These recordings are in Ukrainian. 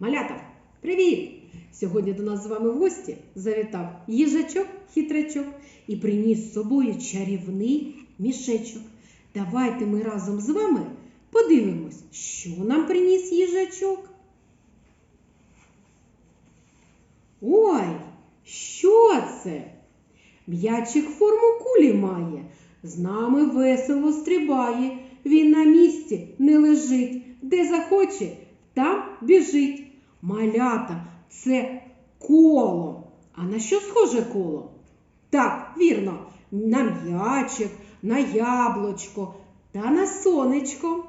Малята, привіт! Сьогодні до нас з вами в гості завітав їжачок хитрячок і приніс з собою чарівний мішечок. Давайте ми разом з вами подивимось, що нам приніс їжачок. Ой, що це? М'ячик форму кулі має, з нами весело стрибає. Він на місці не лежить, де захоче, там біжить. Малята це коло. А на що схоже коло? Так, вірно, на м'ячик, на яблучко та на сонечко.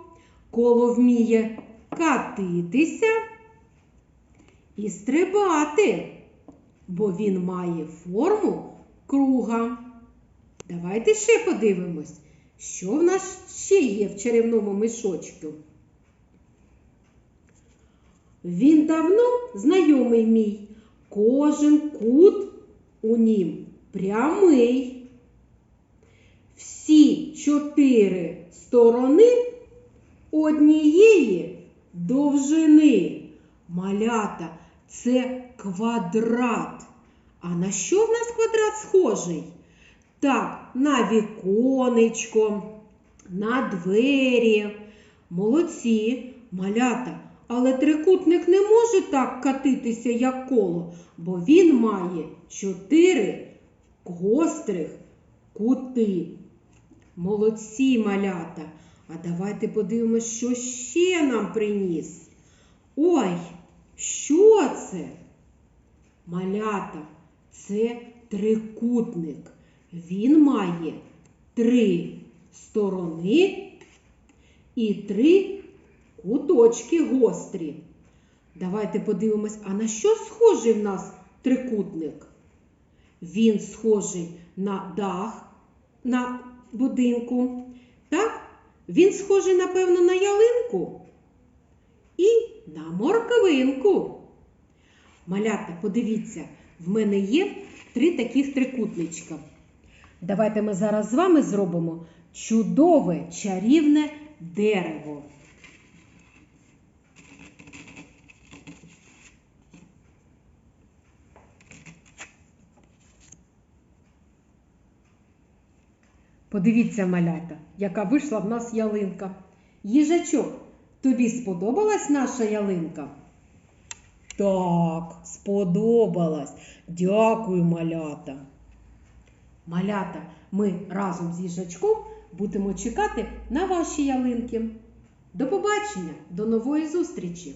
Коло вміє катитися і стрибати, бо він має форму круга. Давайте ще подивимось, що в нас ще є в чарівному мішочку. Він давно знайомий мій, кожен кут у нім прямий. Всі чотири сторони однієї довжини. Малята це квадрат. А на що в нас квадрат схожий? Так, на віконечко, на двері. Молодці, малята. Але трикутник не може так катитися, як коло, бо він має чотири гострих кути. Молодці малята. А давайте подивимось, що ще нам приніс. Ой, що це? Малята, це трикутник. Він має три сторони і три куточки гострі. Давайте подивимось, а на що схожий в нас трикутник? Він схожий на дах на будинку. Так? Він схожий, напевно, на ялинку і на морквинку. Малята, подивіться, в мене є три таких трикутничка. Давайте ми зараз з вами зробимо чудове чарівне дерево. Подивіться, малята, яка вийшла в нас ялинка. Їжачок, тобі сподобалась наша ялинка? Так, сподобалась. Дякую, малята. Малята, ми разом з їжачком будемо чекати на ваші ялинки. До побачення, до нової зустрічі!